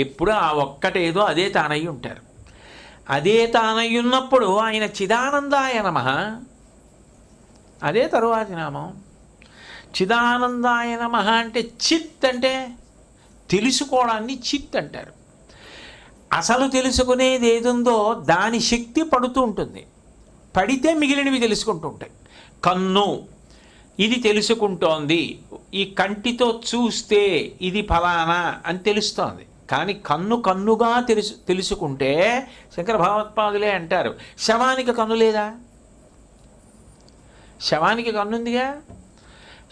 ఎప్పుడు ఆ ఒక్కటేదో అదే తానయ్యి ఉంటారు. అదే తానయ్యి ఉన్నప్పుడు ఆయన చిదానందాయ నమ. అదే తరువాతి నామం. చిదానందాయ నమ అంటే చిత్ అంటే తెలుసుకోవడాన్ని చిత్ అంటారు. అసలు తెలుసుకునేది ఏదుందో దాని శక్తి పడుతూ ఉంటుంది. పడితే మిగిలినవి తెలుసుకుంటూ ఉంటాయి. కన్ను ఇది తెలుసుకుంటోంది. ఈ కంటితో చూస్తే ఇది ఫలానా అని తెలుస్తోంది. కానీ కన్ను కన్నుగా తెలుసు తెలుసుకుంటే శంకర భగవత్పాదులే అంటారు. శవానికి కన్ను లేదా? శవానికి కన్నుందిగా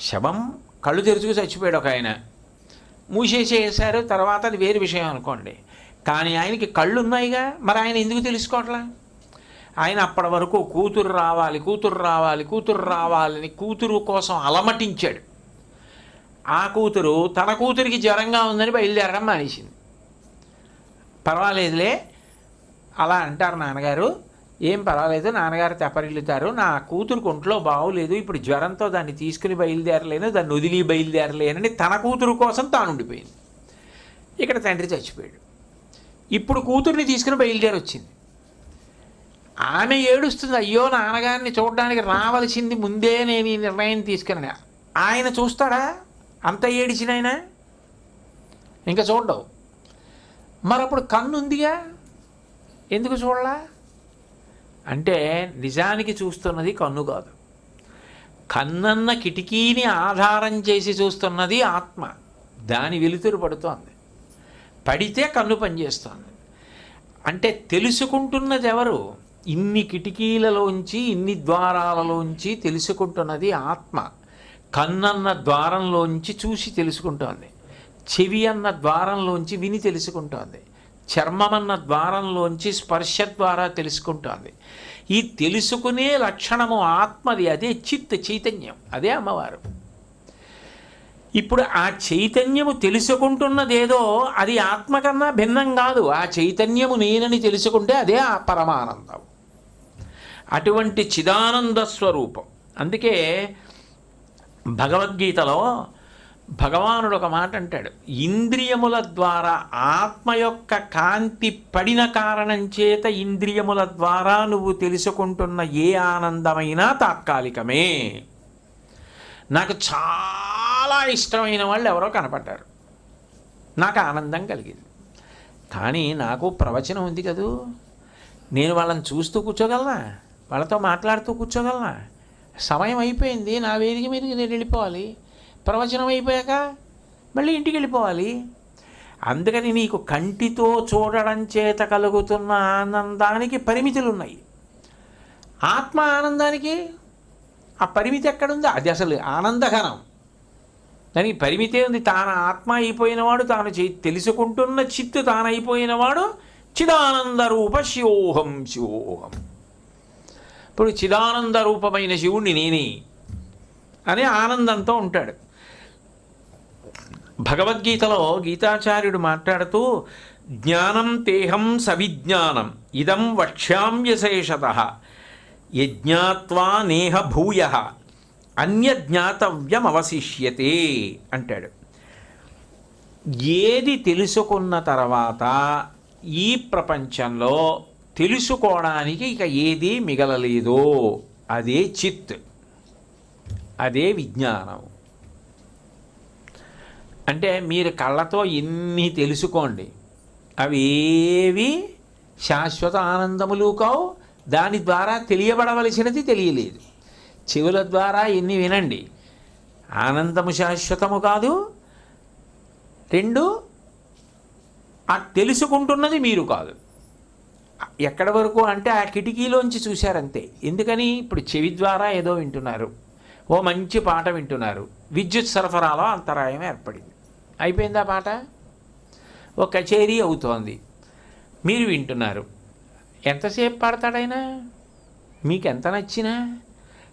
శవం కళ్ళు తెరుచుకు చచ్చిపోయాడు ఒక ఆయన. మూసేసేసారు తర్వాత అది వేరు విషయం అనుకోండి. కానీ ఆయనకి కళ్ళు ఉన్నాయిగా? మరి ఆయన ఎందుకు తెలుసుకోవట్లా? ఆయన అప్పటి వరకు కూతురు రావాలి కూతురు రావాలి కూతురు రావాలని కూతురు కోసం అలమటించాడు. ఆ కూతురు తన కూతురికి జ్వరంగా ఉందని బయలుదేరడం మానేసింది. పర్వాలేదులే. అలా అంటారు నాన్నగారు. ఏం పర్వాలేదు నాన్నగారు తెపరిల్లుతారు. నా కూతురు ఒంట్లో బాగోలేదు ఇప్పుడు జ్వరంతో దాన్ని తీసుకుని బయలుదేరలేను దాన్ని వదిలి బయలుదేరలేనని తన కూతురు కోసం తాను ఉండిపోయింది ఇక్కడ తండ్రి చచ్చిపోయాడు. ఇప్పుడు కూతుర్ని తీసుకుని బయలుదేరి వచ్చింది ఆమె ఏడుస్తుంది అయ్యో నాన్నగారిని చూడడానికి రావలసింది ముందే నేను ఈ నిర్ణయం తీసుకుని ఆయన చూస్తాడా? అంత ఏడిచిన ఆయన ఇంకా చూడవు మరి అప్పుడు కన్ను ఉందిగా ఎందుకు చూడలా? అంటే నిజానికి చూస్తున్నది కన్ను కాదు. కన్నన్న కిటికీని ఆధారం చేసి చూస్తున్నది ఆత్మ. దాని వెలుతురు పడుతోంది. పడితే కన్ను పనిచేస్తోంది. అంటే తెలుసుకుంటున్నది ఎవరు? ఇన్ని కిటికీలలోంచి ఇన్ని ద్వారాలలోంచి తెలుసుకుంటున్నది ఆత్మ. కన్నన్న ద్వారంలోంచి చూసి తెలుసుకుంటోంది. చెవి అన్న ద్వారంలోంచి విని తెలుసుకుంటోంది. చర్మమన్న ద్వారంలోంచి స్పర్శ ద్వారా తెలుసుకుంటోంది. ఈ తెలుసుకునే లక్షణము ఆత్మది అదే చిత్ చైతన్యం. అదే అమ్మవారు. ఇప్పుడు ఆ చైతన్యము తెలుసుకుంటున్నదేదో అది ఆత్మ కన్నా భిన్నం కాదు. ఆ చైతన్యము నేనని తెలుసుకుంటే అదే ఆ పరమానందం. అటువంటి చిదానంద స్వరూపం. అందుకే భగవద్గీతలో భగవానుడు ఒక మాట అంటాడు ఇంద్రియముల ద్వారా ఆత్మ యొక్క కాంతి పడిన కారణం చేత ఇంద్రియముల ద్వారా నువ్వు తెలుసుకుంటున్న ఏ ఆనందమైనా తాత్కాలికమే. నాకు చాలా ఇష్టమైన వాళ్ళు ఎవరో కనపడ్డారు. నాకు ఆనందం కలిగింది. కానీ నాకు ప్రవచనం ఉంది కదూ. నేను వాళ్ళని చూస్తూ కూర్చోగలనా? వాళ్ళతో మాట్లాడుతూ కూర్చోగలనా? సమయం అయిపోయింది నా వేదిక మీదకి నేను వెళ్ళిపోవాలి. ప్రవచనం అయిపోయాక మళ్ళీ ఇంటికి వెళ్ళిపోవాలి. అందుకని నీకు కంటితో చూడడం చేత కలుగుతున్న ఆనందానికి పరిమితులు ఉన్నాయి ఆత్మ ఆనందానికి ఆ పరిమితి ఎక్కడుంది? అది అసలు ఆనందఘనం దానికి పరిమితే ఉంది. తాను ఆత్మ అయిపోయినవాడు తాను చే తెలుసుకుంటున్న చిత్తు తానైపోయినవాడు చిదానంద రూప శివోహం శివోహం. ఇప్పుడు చిదానంద రూపమైన శివుణ్ణి నేనే అని ఆనందంతో ఉంటాడు. భగవద్గీతలో గీతాచార్యుడు మాట్లాడుతూ జ్ఞానం తేహం సవిజ్ఞానం ఇదం వక్ష్యామ్యశేషత యజ్ఞాత్వా నేహ భూయ అన్యజ్ఞాతవ్యం అవశిష్యతే అంటాడు. ఏది తెలుసుకున్న తర్వాత ఈ ప్రపంచంలో తెలుసుకోవడానికి ఇక ఏదీ మిగలలేదో. అదే చిత్ అదే విజ్ఞానం. అంటే మీరు కళ్ళతో ఎన్ని తెలుసుకోండి. అవి ఏవి శాశ్వత ఆనందములు కావు. దాని ద్వారా తెలియబడవలసినది తెలియలేదు. చెవుల ద్వారా ఎన్ని వినండి. ఆనందము శాశ్వతము కాదు. రెండు ఆ తెలుసుకుంటున్నది మీరు కాదు. ఎక్కడి వరకు అంటే ఆ కిటికీలోంచి చూశారంతే. ఎందుకని? ఇప్పుడు చెవి ద్వారా ఏదో వింటున్నారు. ఓ మంచి పాట వింటున్నారు. విద్యుత్ సరఫరాలో అంతరాయం ఏర్పడింది. అయిపోయిందా పాట? ఒక కచేరీ అవుతోంది. మీరు వింటున్నారు. ఎంతసేపు పాడతాడైనా? మీకు ఎంత నచ్చినా?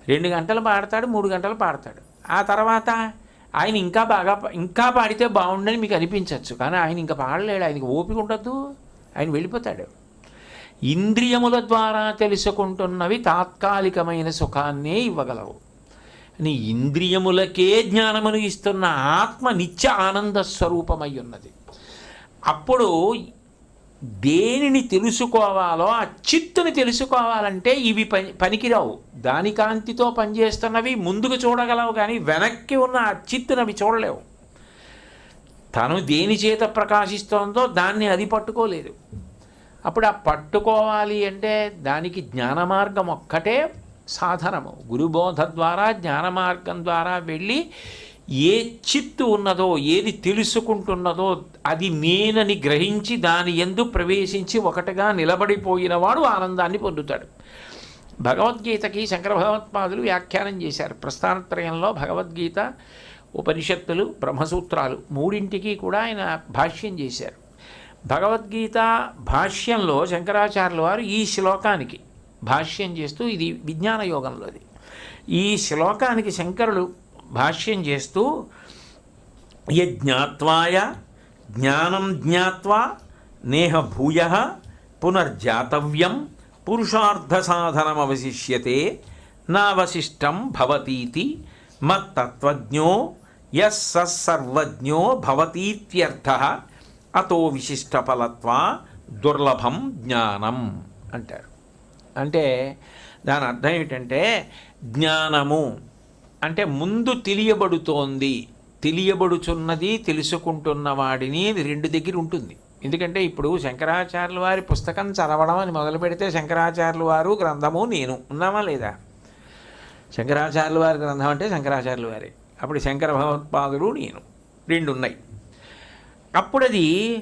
రెండు గంటలు పాడతాడు మూడు గంటలు పాడతాడు. ఆ తర్వాత ఆయన ఇంకా బాగా పా- ఇంకా పాడితే బాగుండని మీకు అనిపించవచ్చు కానీ ఆయన ఇంకా పాడలేడు. ఆయనకి ఓపిక ఉండద్దు. ఆయన వెళ్ళిపోతాడు. ఇంద్రియముల ద్వారా తెలుసుకుంటున్నవి తాత్కాలికమైన సుఖాన్నే ఇవ్వగలవు. నీ ఇంద్రియములకే జ్ఞానమును ఇస్తున్న ఆత్మ నిత్య ఆనంద స్వరూపమై ఉన్నది అప్పుడు దేనిని తెలుసుకోవాలో ఆ చిత్తుని తెలుసుకోవాలంటే ఇవి పని పనికిరావు. దాని కాంతితో పనిచేస్తున్నవి ముందుకు చూడగలవు కానీ వెనక్కి ఉన్న ఆ చిత్తునవి చూడలేవు. తను దేని చేత ప్రకాశిస్తోందో దాన్ని అది పట్టుకోలేదు. అప్పుడు ఆ పట్టుకోవాలి అంటే దానికి జ్ఞాన మార్గం ఒక్కటే సాధనము. గురుబోధ ద్వారా జ్ఞాన మార్గం ద్వారా వెళ్ళి ఏ చిత్తు ఉన్నదో ఏది తెలుసుకుంటున్నదో అది నేనని గ్రహించి దాని ఎందు ప్రవేశించి ఒకటిగా నిలబడిపోయినవాడు ఆనందాన్ని పొందుతాడు. భగవద్గీతకి శంకర భగవత్పాదులు వ్యాఖ్యానం చేశారు. ప్రస్థానత్రయంలో భగవద్గీత ఉపనిషత్తులు బ్రహ్మసూత్రాలు మూడింటికి కూడా ఆయన భాష్యం చేశారు. భగవద్గీత భాష్యంలో శంకరాచార్యుల వారు ఈ శ్లోకానికి భాష్యం చేస్తూ ఇది విజ్ఞాన యోగంలోది ఈ శ్లోకానికి శంకరులు భాష్యం చేస్తూ యజ్ఞాత్వాయ జ్ఞానం జ్ఞాత్వా నేహ భూయ పునర్జాతవ్యం పురుషార్థ సాధనమవశిష్యతే నావశిష్టం భవతీతి మత్తత్వజ్ఞో యస్ సర్వజ్ఞో భవతీత్యర్థ అతో విశిష్టఫలత్వా దుర్లభం జ్ఞానం అంటారు. అంటే దాని అర్థం ఏమిటంటే జ్ఞానము. అంటే ముందు తెలియబడుతోంది. తెలియబడుచున్నది తెలుసుకుంటున్న వాడిని రెండు దగ్గర ఉంటుంది. ఎందుకంటే ఇప్పుడు శంకరాచార్యుల వారి పుస్తకం చదవడం అని మొదలు పెడితే శంకరాచార్యుల వారు గ్రంథము నేను. ఉన్నామా లేదా? శంకరాచార్యుల వారి గ్రంథం అంటే శంకరాచార్యుల వారే. అప్పుడు శంకర భగవత్పాదులు నేను. రెండు ఉన్నాయి అప్పుడు అది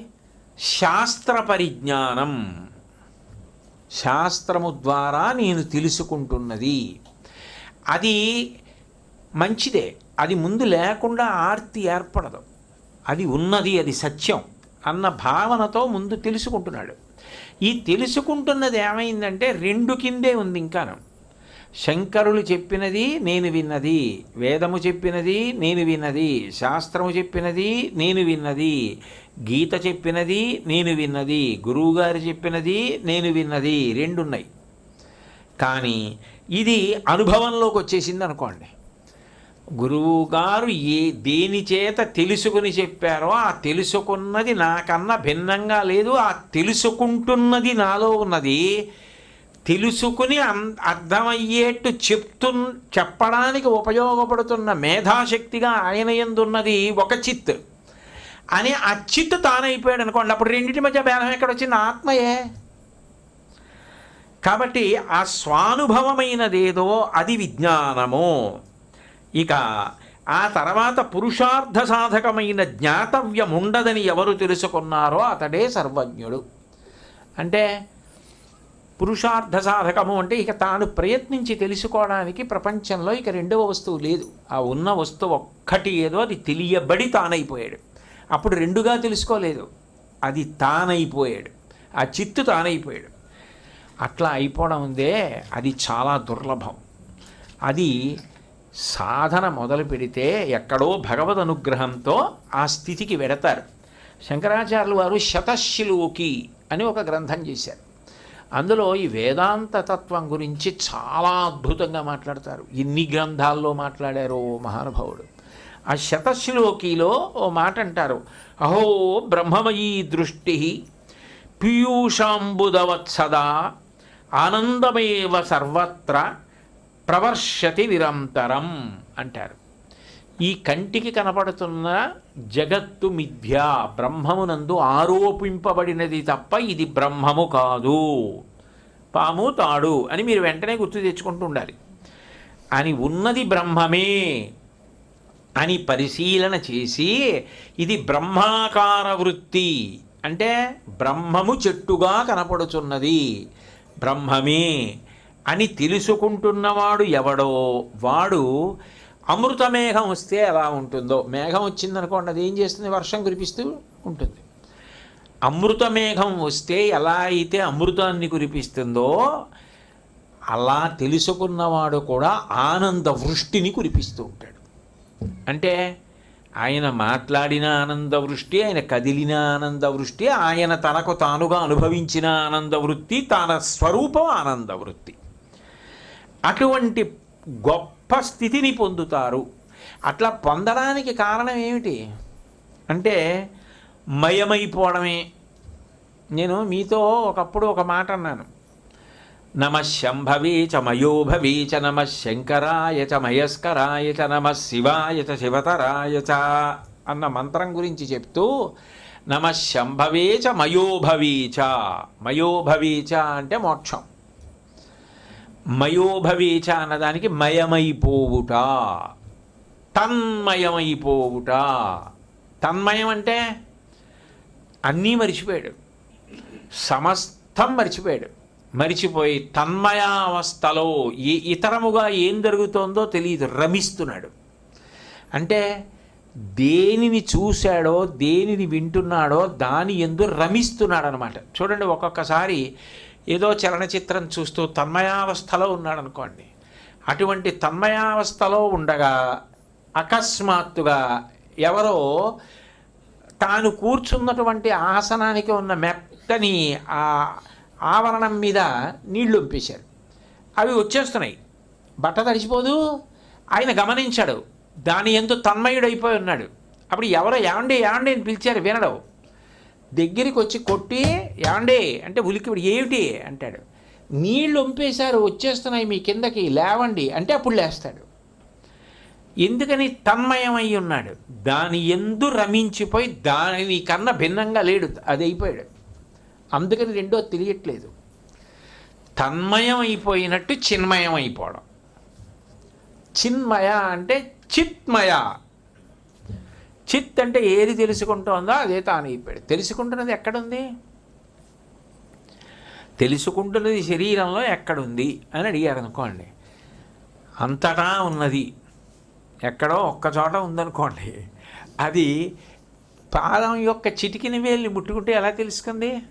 శాస్త్ర పరిజ్ఞానం. శాస్త్రము ద్వారా నేను తెలుసుకుంటున్నది. అది మంచిదే. అది ముందు లేకుండా ఆర్తి ఏర్పడదు. అది ఉన్నది అది సత్యం అన్న భావనతో ముందు తెలుసుకుంటున్నాడు. ఈ తెలుసుకుంటున్నది ఏమైందంటే రెండు కిందే ఉంది ఇంకాను. శంకరులు చెప్పినది నేను విన్నది వేదము చెప్పినది నేను విన్నది శాస్త్రము చెప్పినది నేను విన్నది గీత చెప్పినది నేను విన్నది గురువుగారు చెప్పినది నేను విన్నది రెండున్నాయి. కానీ ఇది అనుభవంలోకి వచ్చేసింది అనుకోండి. గురువు గారు ఏ దేని చేత తెలుసుకుని చెప్పారో ఆ తెలుసుకున్నది నాకన్నా భిన్నంగా లేదు ఆ తెలుసుకుంటున్నది నాలో ఉన్నది తెలుసుకుని అం- అర్థమయ్యేట్టు చెప్తు చెప్పడానికి ఉపయోగపడుతున్న మేధాశక్తిగా ఆయన ఎందున్నది? ఒక చిత్. అని ఆ చిత్ తానైపోయాడు అనుకోండి. అప్పుడు రెండింటి మధ్య భేదం ఎక్కడ వచ్చింది ఆత్మయే. కాబట్టి ఆ స్వానుభవమైనదేదో అది విజ్ఞానము. ఇక ఆ తర్వాత పురుషార్థ సాధకమైన జ్ఞాతవ్యం ఉండదని ఎవరు తెలుసుకున్నారో అతడే సర్వజ్ఞుడు. అంటే పురుషార్థ సాధకము అంటే ఇక తాను ప్రయత్నించి తెలుసుకోవడానికి ప్రపంచంలో ఇక రెండవ వస్తువు లేదు. ఆ ఉన్న వస్తువు ఒక్కటి ఏదో అది తెలియబడి తానైపోయాడు. అప్పుడు రెండుగా తెలుసుకోలేదు. అది తానైపోయాడు. ఆ చిత్తు తానైపోయాడు. అట్లా అయిపోవడం ఉందే అది చాలా దుర్లభం. అది సాధన మొదలు పెడితే ఎక్కడో భగవద్ అనుగ్రహంతో ఆ స్థితికి వెడతారు. శంకరాచార్యులు వారు శతశిలోకి అని ఒక గ్రంథం చేశారు. అందులో ఈ వేదాంత తత్వం గురించి చాలా అద్భుతంగా మాట్లాడతారు. ఎన్ని గ్రంథాల్లో మాట్లాడారో ఓ మహానుభావుడు. ఆ శతశ్లోకిలో ఓ మాట అంటారు అహో బ్రహ్మమయీ దృష్టి పీయూషాంబుదవత్సదా ఆనందమేవ సర్వత్ర ప్రవర్షతి నిరంతరం అంటారు. ఈ కంటికి కనపడుతున్న జగత్తు మిథ్య బ్రహ్మమునందు ఆరోపింపబడినది తప్ప ఇది బ్రహ్మము కాదు. పాము తాడు అని మీరు వెంటనే గుర్తు తెచ్చుకుంటూ ఉండాలి అని ఉన్నది బ్రహ్మమే అని పరిశీలన చేసి ఇది బ్రహ్మాకార వృత్తి. అంటే బ్రహ్మము చెట్టుగా కనపడుచున్నది. బ్రహ్మమే అని తెలుసుకుంటున్నవాడు ఎవడో వాడు అమృత మేఘం వస్తే ఎలా ఉంటుందో? మేఘం వచ్చిందనుకోండి అది ఏం చేస్తుంది? వర్షం కురిపిస్తూ ఉంటుంది. అమృత మేఘం వస్తే ఎలా అయితే అమృతాన్ని కురిపిస్తుందో అలా తెలుసుకున్నవాడు కూడా ఆనంద వృష్టిని కురిపిస్తూ ఉంటాడు. అంటే ఆయన మాట్లాడిన ఆనంద వృష్టి ఆయన కదిలిన ఆనంద వృష్టి ఆయన తనకు తానుగా అనుభవించిన ఆనంద వృత్తి తన స్వరూపం ఆనంద వృత్తి. అటువంటి గొప్ప స్థితిని పొందుతారు. అట్లా పొందడానికి కారణం ఏమిటి? అంటే మయమైపోవడమే. నేను మీతో ఒకప్పుడు ఒక మాట అన్నాను. నమ శంభవీ చ మయోభవీ చ నమ శంకరాయ చ మయస్కరాయ చ నమ శివాయ చ శివతరాయ చ అన్న మంత్రం గురించి చెప్తూ నమ శంభవే చ మయోభవే చ. మయోభవే చ అంటే మోక్షం. మయోభవే అన్నదానికి మయమైపోవుట. తన్మయమైపోవుట. తన్మయం అంటే అన్నీ మరిచిపోయాడు. సమస్తం మరిచిపోయాడు. మరిచిపోయి తన్మయావస్థలో ఏ ఇతరముగా ఏం జరుగుతోందో తెలియదు రమిస్తున్నాడు. అంటే దేనిని చూశాడో దేనిని వింటున్నాడో దాని ఎందు రమిస్తున్నాడు అనమాట చూడండి ఒక్కొక్కసారి ఏదో చలనచిత్రం చూస్తూ తన్మయావస్థలో ఉన్నాడనుకోండి. అటువంటి తన్మయావస్థలో ఉండగా అకస్మాత్తుగా ఎవరో తాను కూర్చున్నటువంటి ఆసనానికి ఉన్న మెత్తని ఆ ఆవరణం మీద నీళ్ళు ఉంపేశారు. అవి వచ్చేస్తున్నాయి. బట్ట తడిచిపోదు ఆయన గమనించాడు. దాని ఎందు తన్మయుడైపోయి ఉన్నాడు. అప్పుడు ఎవరో ఏమండి ఏమండి అని పిలిచారు వినడు. దగ్గరికి వచ్చి కొట్టి ఏమండి? అంటే ఉలికి ఏమిటి? అంటాడు. నీళ్ళు ఒంపేశారు వచ్చేస్తున్నాయి మీ కిందకి లేవండి. అంటే అప్పుడు లేస్తాడు. ఎందుకని తన్మయమై ఉన్నాడు? దాని ఎందు రమించిపోయి దాని కన్నా భిన్నంగా లేడు అది అయిపోయాడు. అందుకని రెండో తెలియట్లేదు. తన్మయం అయిపోయినట్టు చిన్మయం అయిపోవడం చిన్మయ అంటే చిత్మయ. చిత్ అంటే ఏది తెలుసుకుంటోందో అదే తాను అయిపోయాడు తెలుసుకుంటున్నది ఎక్కడుంది? తెలుసుకుంటున్నది శరీరంలో ఎక్కడుంది అని అడిగారు అనుకోండి. అంతటా ఉన్నది ఎక్కడో ఒక్కచోట ఉందనుకోండి అది పాదం యొక్క చిటికిన వేలిని ముట్టుకుంటే ఎలా తెలుసుకుంది?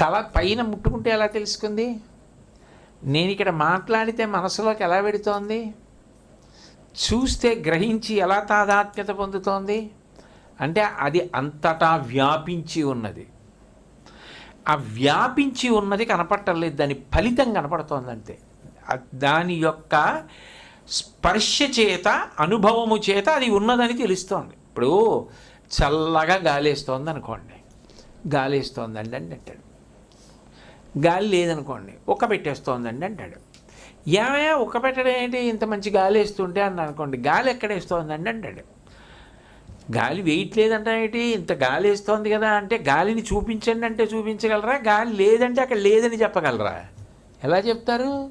తల పైన ముట్టుకుంటే ఎలా తెలుసుకుంది? నేను ఇక్కడ మాట్లాడితే మనసులోకి ఎలా పెడుతోంది చూస్తే గ్రహించి ఎలా తాదాత్మ్యత పొందుతోంది? అంటే అది అంతటా వ్యాపించి ఉన్నది. ఆ వ్యాపించి ఉన్నది కనపట్టలేదు దాని ఫలితం కనపడుతోంది అంతే దాని యొక్క స్పర్శ చేత అనుభవము చేత అది ఉన్నదని తెలుస్తోంది. ఇప్పుడు చల్లగా గాలేస్తోంది అనుకోండి గాలేస్తోందండి అని అంటాడు. గాలి లేదనుకోండి ఉక్క పెట్టేస్తోందండి అంటాడు. ఏమయ్యా ఉక్క పెట్టడం ఏంటి? ఇంత మంచి గాలి వేస్తుంటే అని అనుకోండి. గాలి ఎక్కడ వేస్తోందండి అంటాడు గాలి వెయిట్ లేదంటే ఏంటి? ఇంత గాలి వేస్తోంది కదా అంటే గాలిని చూపించండి అంటే చూపించగలరా? గాలి లేదంటే అక్కడ లేదని చెప్పగలరా? ఎలా చెప్తారు?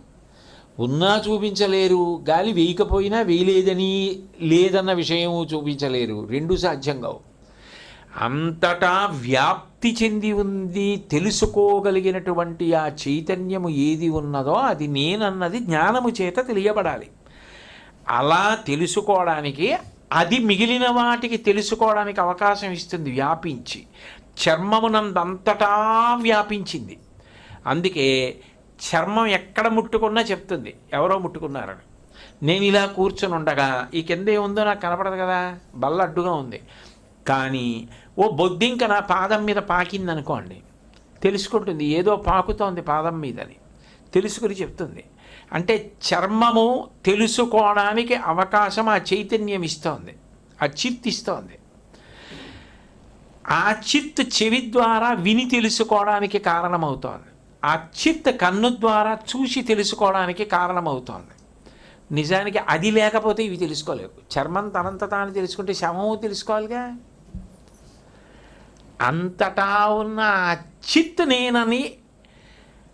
ఉన్నా చూపించలేరు. గాలి వేయకపోయినా వేయలేదని లేదన్న విషయం చూపించలేరు. రెండు సాధ్యం కావు. అంతటా వ్యాప్తి చెంది ఉంది తెలుసుకోగలిగినటువంటి ఆ చైతన్యము ఏది ఉన్నదో అది నేనన్నది జ్ఞానము చేత తెలియబడాలి. అలా తెలుసుకోవడానికి అది మిగిలిన వాటికి తెలుసుకోవడానికి అవకాశం ఇస్తుంది వ్యాపించి. చర్మమునందంతటా వ్యాపించింది. అందుకే చర్మం ఎక్కడ ముట్టుకున్నా చెప్తుంది ఎవరో ముట్టుకున్నారని. నేను ఇలా కూర్చొని ఉండగా ఈ కింద ఏముందో నాకు కనపడదు కదా బల్ల అడ్డుగా ఉంది. కానీ ఓ బొద్దింక నా పాదం మీద పాకింది అనుకోండి తెలుసుకుంటుంది ఏదో పాకుతోంది పాదం మీదని. తెలుసుకుని చెప్తుంది. అంటే చర్మము తెలుసుకోవడానికి అవకాశం ఆ చైతన్యం ఇస్తోంది ఆ చిత్ ఇస్తోంది. ఆ చిత్ చెవి ద్వారా విని తెలుసుకోవడానికి కారణమవుతోంది. ఆ చిత్ కన్ను ద్వారా చూసి తెలుసుకోవడానికి కారణమవుతోంది. నిజానికి అది లేకపోతే ఇవి తెలుసుకోలేవు. చర్మం తనంత తాను తెలుసుకుంటే శవము తెలుసుకోవాలిగా? అంతటా ఉన్న చిత్ నేనని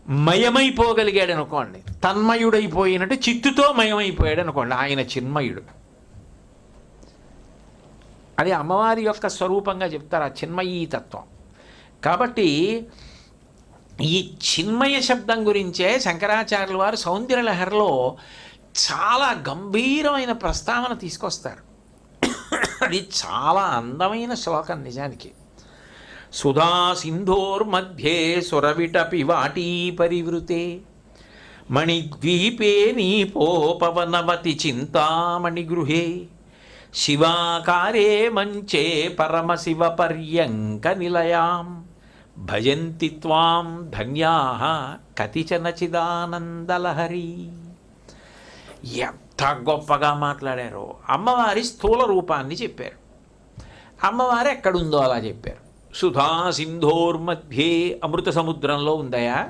మయమైపోగలిగాడు అనుకోండి తన్మయుడైపోయినట్టు చిత్తుతో మయమైపోయాడు అనుకోండి ఆయన చిన్మయుడు. అది అమ్మవారి యొక్క స్వరూపంగా చెప్తారు ఆ చిన్మయీ తత్వం. కాబట్టి ఈ చిన్మయ శబ్దం గురించే శంకరాచార్యుల వారు సౌందర్యలహరిలో చాలా గంభీరమైన ప్రస్తావన తీసుకొస్తారు. అది చాలా అందమైన శ్లోకం నిజానికి. సుధా సింధోర్మధ్యే సురవిటపి వాటీ పరివృతే. మణిద్వీపే నీపోపవనవతి చింతామణి గృహే. శివాకారే మంచే పరమశివ పర్యంక నిలయాం. భజంతి త్వాం ధన్యా కతిచన చిదానందలహరి ఎంత గొప్పగా మాట్లాడారో. అమ్మవారి స్థూల రూపాన్ని చెప్పారు. అమ్మవారు ఎక్కడుందో అలా చెప్పారు. సుధా సింధోర్మధ్యే అమృత సముద్రంలో ఉందయా?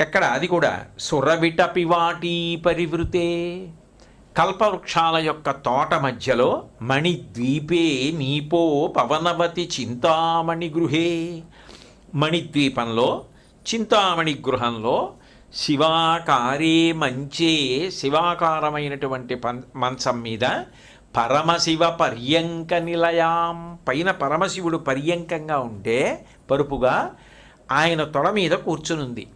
ఎక్కడ? అది కూడా సురవిట పివాటీ పరివృతే కల్పవృక్షాల యొక్క తోట మధ్యలో మణిద్వీపే నీపో పవనవతి చింతామణి గృహే. మణిద్వీపంలో చింతామణి గృహంలో శివాకారే మంచే శివాకారమైనటువంటి మంచం మీద పరమశివ పర్యంక నిలయాం. పైన పరమశివుడు పర్యంకంగా ఉంటే పరుపుగా ఆయన తొడ మీద కూర్చునుంది.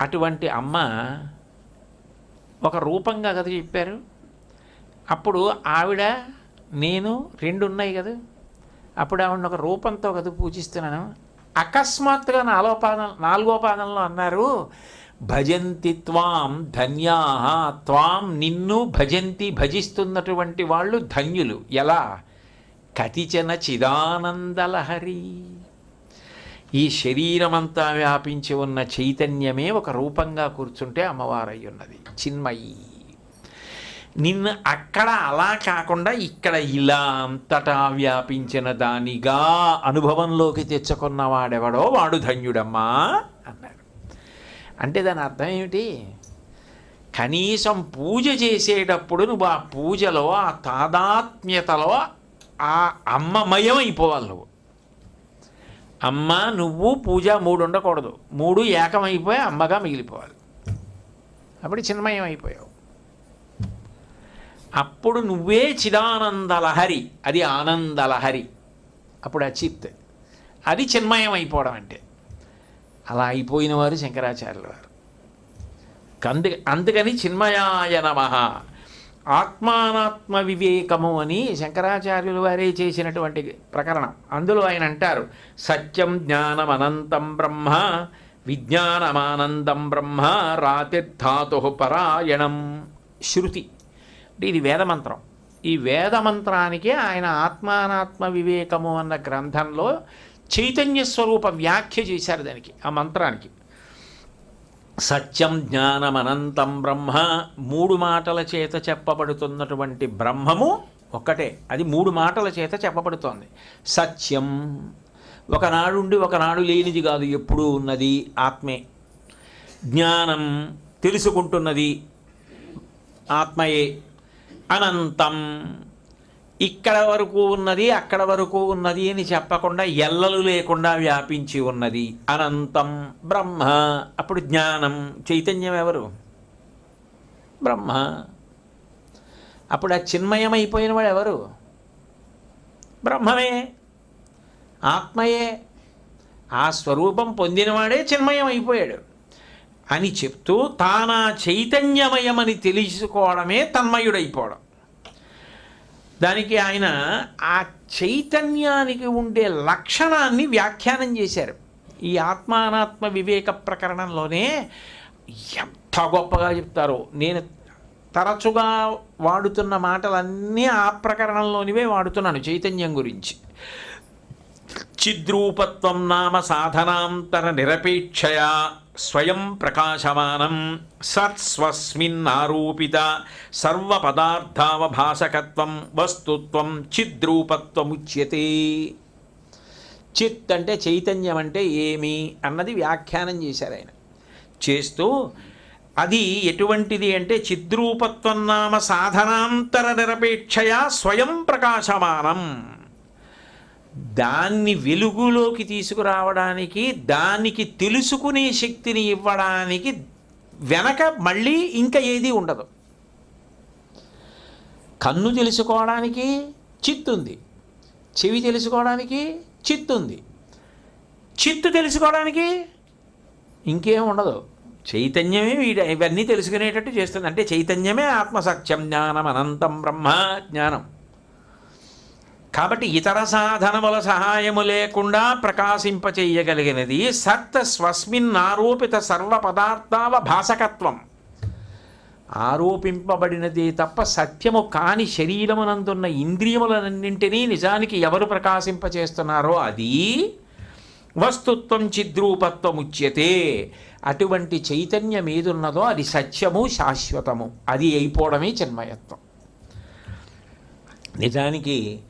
అటువంటి అమ్మ ఒక రూపంగా కదా చెప్పారు. అప్పుడు ఆవిడ నేను రెండు ఉన్నాయి కదా. అప్పుడు ఆవిడ ఒక రూపంతో కదా పూజిస్తున్నాను. అకస్మాత్తుగా నాలుగో పాదం నాలుగో పాదంలో అన్నారు భజంతి త్వాం ధన్యా. త్వాం నిన్ను భజంతి భజిస్తున్నటువంటి వాళ్ళు ధన్యులు. ఎలా? కతిచన చిదానందలహరి. ఈ శరీరమంతా వ్యాపించి ఉన్న చైతన్యమే ఒక రూపంగా కూర్చుంటే అమ్మవారై ఉన్నది చిన్మయి. నిన్ను అక్కడ అలా కాకుండా ఇక్కడ ఇలా అంతటా వ్యాపించిన దానిగా అనుభవంలోకి తెచ్చుకున్నవాడెవడో వాడు ధన్యుడమ్మా. అంటే దాని అర్థం ఏమిటి? కనీసం పూజ చేసేటప్పుడు నువ్వు ఆ పూజలో ఆ తాదాత్మ్యతలో ఆ అమ్మమయం అయిపోవాలి నువ్వు. అమ్మ నువ్వు పూజ మూడు ఉండకూడదు. మూడు ఏకమైపోయి అమ్మగా మిగిలిపోవాలి. అప్పుడు చిన్మయం అయిపోయావు. అప్పుడు నువ్వే చిదానందలహరి. అది ఆనందలహరి. అప్పుడు అచిత్. అది చిన్మయం అయిపోవడం అంటే. అలా అయిపోయిన వారు శంకరాచార్యుల వారు. కందు అందుకని చిన్మయాయ నమ. ఆత్మానాత్మ వివేకము అని శంకరాచార్యులు వారే చేసినటువంటి ప్రకరణం. అందులో ఆయన అంటారు సత్యం జ్ఞానం అనంతం బ్రహ్మ విజ్ఞానమానందం బ్రహ్మ రాతిర్ధాతు పరాయణం. శృతి. అంటే ఇది వేదమంత్రం. ఈ వేదమంత్రానికి ఆయన ఆత్మానాత్మ వివేకము అన్న గ్రంథంలో చైతన్య స్వరూప వ్యాఖ్య చేశారు దానికి ఆ మంత్రానికి. సత్యం జ్ఞానం అనంతం బ్రహ్మ మూడు మాటల చేత చెప్పబడుతున్నటువంటి బ్రహ్మము ఒక్కటే. అది మూడు మాటల చేత చెప్పబడుతోంది. సత్యం ఒకనాడుండి ఒకనాడు లేనిది కాదు ఎప్పుడూ ఉన్నది ఆత్మే. జ్ఞానం తెలుసుకుంటున్నది ఆత్మయే. అనంతం ఇక్కడ వరకు ఉన్నది అక్కడ వరకు ఉన్నది అని చెప్పకుండా ఎల్లలు లేకుండా వ్యాపించి ఉన్నది. అనంతం బ్రహ్మ. అప్పుడు జ్ఞానం. చైతన్యం ఎవరు? బ్రహ్మ. అప్పుడు ఆ చిన్మయమైపోయిన వాడు ఎవరు? బ్రహ్మమే. ఆత్మయే. ఆ స్వరూపం పొందినవాడే చిన్మయం అయిపోయాడు అని చెప్తూ తానా చైతన్యమయమని తెలుసుకోవడమే తన్మయుడైపోవడం. దానికి ఆయన ఆ చైతన్యానికి ఉండే లక్షణాన్ని వ్యాఖ్యానం చేశారు. ఈ ఆత్మానాత్మ వివేక ప్రకరణంలోనే ఎంత గొప్పగా చెప్తారో. నేను తరచుగా వాడుతున్న మాటలన్నీ ఆ ప్రకరణంలోనివే వాడుతున్నాను చైతన్యం గురించి. చిద్రూపత్వం నామ సాధనాంతర నిరపేక్షయా స్వయం ప్రకాశమానం సత్స్వస్మిన్నారూపిత సర్వపదార్థావభాసకత్వం వస్తుత్వం చిద్రూపత్వముచ్యతే. చిత్ అంటే చైతన్యం అంటే ఏమి అన్నది వ్యాఖ్యానం చేశారు ఆయన. చేస్తూ అది ఎటువంటిది అంటే చిద్రూపత్వం నామ సాధనాంతర నిరపేక్షయా స్వయం ప్రకాశమానం. దాన్ని వెలుగులోకి తీసుకురావడానికి దానికి తెలుసుకునే శక్తిని ఇవ్వడానికి వెనక మళ్ళీ ఇంకా ఏది ఉండదు. కన్ను తెలుసుకోవడానికి చిత్తుంది చెవి తెలుసుకోవడానికి చిత్తుంది చిత్తు తెలుసుకోవడానికి ఇంకేం ఉండదు. చైతన్యమే వీడ ఇవన్నీ తెలుసుకునేటట్టు చేస్తుంది. అంటే చైతన్యమే ఆత్మసత్యం జ్ఞానం అనంతం బ్రహ్మ జ్ఞానం. కాబట్టి ఇతర సాధనముల సహాయము లేకుండా ప్రకాశింపచేయగలిగినది సత్ స్వస్మిన్ ఆరోపిత సర్వ పదార్థాల భాసకత్వం. ఆరోపింపబడినదే తప్ప సత్యము కాని శరీరమునందున్న ఇంద్రియములన్నింటినీ నిజానికి ఎవరు ప్రకాశింపచేస్తున్నారో అది వస్తుత్వం చిద్రూపత్వం ఉచ్యతే అటువంటి చైతన్యం ఏదున్నదో అది సత్యము శాశ్వతము. అది అయిపోవడమే చిన్మయత్వం నిజానికి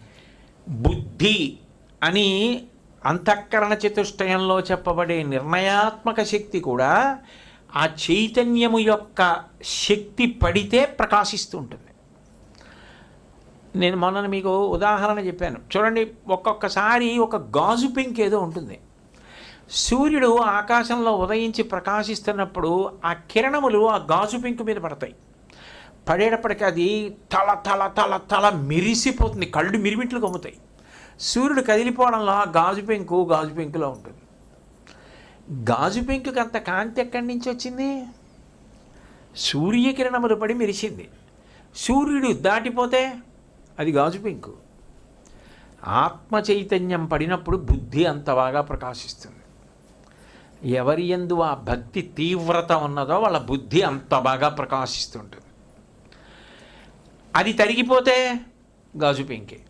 బుద్ధి అని అంతఃకరణ చతుష్టయంలో చెప్పబడే నిర్ణయాత్మక శక్తి కూడా ఆ చైతన్యము యొక్క శక్తి పడితే ప్రకాశిస్తూ ఉంటుంది నేను మొన్న మీకు ఉదాహరణ చెప్పాను. చూడండి ఒక్కొక్కసారి ఒక గాజు పెంక్ ఏదో ఉంటుంది. సూర్యుడు ఆకాశంలో ఉదయించి ప్రకాశిస్తున్నప్పుడు ఆ కిరణములు ఆ గాజు పెంకు మీద పడతాయి. పడేటప్పటికి అది తల తల తల తల మెరిసిపోతుంది. కళ్ళు మిరిమిట్లు కమ్ముతాయి. సూర్యుడు కదిలిపోవడంలో గాజు పెంకు గాజు పెంకులో ఉంటుంది. గాజు పెంకుకి అంత కాంతి ఎక్కడి నుంచి వచ్చింది? సూర్యకిరణములు పడి మెరిసింది. సూర్యుడు దాటిపోతే అది గాజు పెంకు. ఆత్మ చైతన్యం పడినప్పుడు బుద్ధి అంత బాగా ప్రకాశిస్తుంది. ఎవరి ఎందు ఆ భక్తి తీవ్రత ఉన్నదో వాళ్ళ బుద్ధి అంత బాగా ప్రకాశిస్తుంటుంది. అది తరిగిపోతే గాజు పెంకే.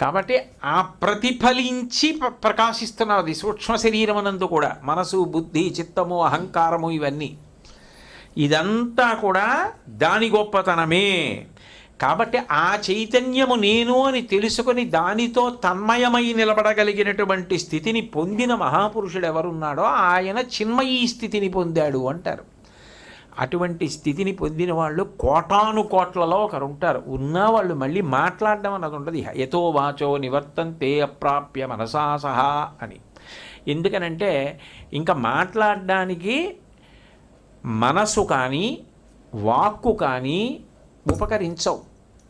కాబట్టి ఆ ప్రతిఫలించి ప్ర- ప్రకాశిస్తున్నది సూక్ష్మ శరీరమునందు కూడా మనసు బుద్ధి చిత్తము అహంకారము ఇవన్నీ. ఇదంతా కూడా దాని గొప్పతనమే. కాబట్టి ఆ చైతన్యము నేను అని తెలుసుకొని దానితో తన్మయమై నిలబడగలిగినటువంటి స్థితిని పొందిన మహాపురుషుడు ఎవరున్నాడో ఆయన చిన్మయీ స్థితిని పొందాడు అంటారు. అటువంటి స్థితిని పొందిన వాళ్ళు కోటాను కోట్లలో ఒకరు ఉంటారు ఉన్నా వాళ్ళు మళ్ళీ మాట్లాడడం అన్నది ఉండదు. యతో వాచో నివర్తంతే అప్రాప్య మనసా సహా అని. ఎందుకనంటే ఇంకా మాట్లాడడానికి మనసు కానీ వాక్కు కానీ ఉపకరించవు.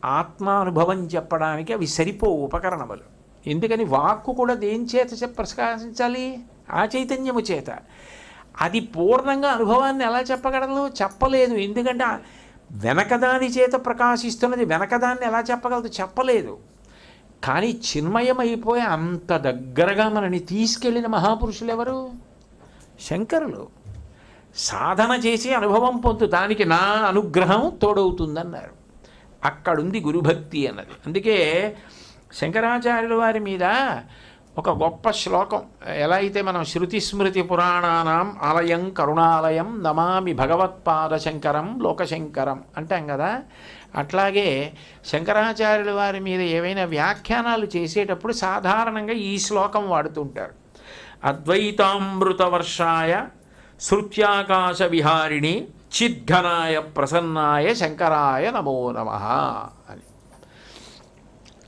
ఆత్మానుభవం చెప్పడానికి అవి సరిపోవు ఉపకరణములు. ఎందుకని వాక్కు కూడా దేని చేత చెప్ ప్రకాశించాలి? ఆ చైతన్యము చేత. అది పూర్ణంగా అనుభవాన్ని ఎలా చెప్పగలదు? చెప్పలేదు. ఎందుకంటే వెనకదాని చేత ప్రకాశిస్తున్నది వెనకదాన్ని ఎలా చెప్పగలదు? చెప్పలేదు. కానీ చిన్మయమైపోయి అంత దగ్గరగా మనని తీసుకెళ్ళిన మహాపురుషులు ఎవరు శంకరులు. సాధన చేసి అనుభవం పొందు దానికి నా అనుగ్రహం తోడవుతుందన్నారు. అక్కడుంది గురుభక్తి అన్నది. అందుకే శంకరాచార్యుల వారి మీద ఒక గొప్ప శ్లోకం. ఎలా అయితే మనం శృతి స్మృతి పురాణానాం ఆలయం కరుణాలయం నమామి భగవత్పాద శంకరం లోకశంకరం అంటాం కదా అట్లాగే శంకరాచార్యుల వారి మీద ఏవైనా వ్యాఖ్యానాలు చేసేటప్పుడు సాధారణంగా ఈ శ్లోకం వాడుతుంటారు. అద్వైతామృతవర్షాయ శృత్యాకాశ విహారిణి చిద్ఘనాయ ప్రసన్నాయ శంకరాయ నమో నమ అని.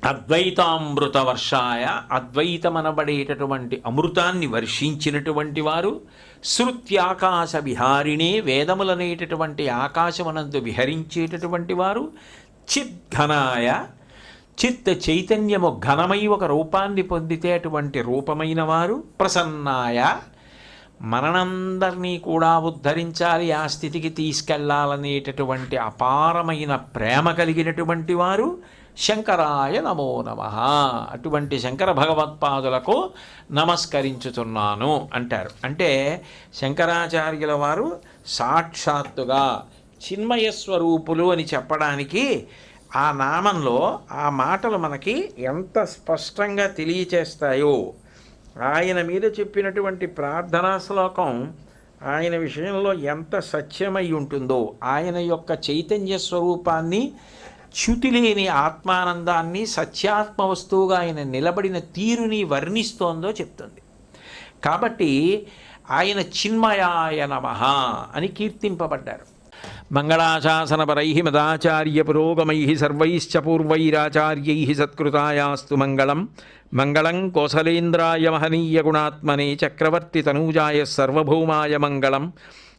అద్వైతామృత వర్షాయ అద్వైతమనబడేటటువంటి అమృతాన్ని వర్షించినటువంటి వారు శృత్యాకాశ విహారిణే వేదములనేటటువంటి ఆకాశమనందు విహరించేటటువంటి వారు చిద్ఘనాయ చిత్త చైతన్యము ఘనమై ఒక రూపాన్ని పొందితే అటువంటి రూపమైన వారు ప్రసన్నాయ. మనందరినీ కూడా ఉద్ధరించాలి ఆ స్థితికి తీసుకెళ్ళాలనేటటువంటి అపారమైన ప్రేమ కలిగినటువంటి వారు శంకరాయ నమో నమ. అటువంటి శంకర భగవత్పాదులకు నమస్కరించుతున్నాను అంటారు. అంటే శంకరాచార్యుల వారు సాక్షాత్తుగా చిన్మయ స్వరూపులు అని చెప్పడానికి ఆ నామంలో ఆ మాటలు మనకి ఎంత స్పష్టంగా తెలియచేస్తాయో ఆయన మీద చెప్పినటువంటి ప్రార్థనా శ్లోకం ఆయన విషయంలో ఎంత సత్యమై ఉంటుందో ఆయన యొక్క చైతన్య స్వరూపాన్ని చ్యుతిలేని ఆత్మానందాన్ని సత్యాత్మ వస్తువుగా ఆయన నిలబడిన తీరుని వర్ణిస్తోందో చెప్తుంది. కాబట్టి ఆయన చిన్మయాయ నమ అని కీర్తింపబడ్డారు. మంగళాశాసనపరై మదాచార్య పురోగమై సర్వైశ్చ పూర్వైరాచార్యై సత్కృతాయాస్తు మంగళం. మంగళం కోసలేంద్రాయ మహనీయ గుణాత్మనే చక్రవర్తి తనూజాయ సర్వభౌమాయ మంగళం.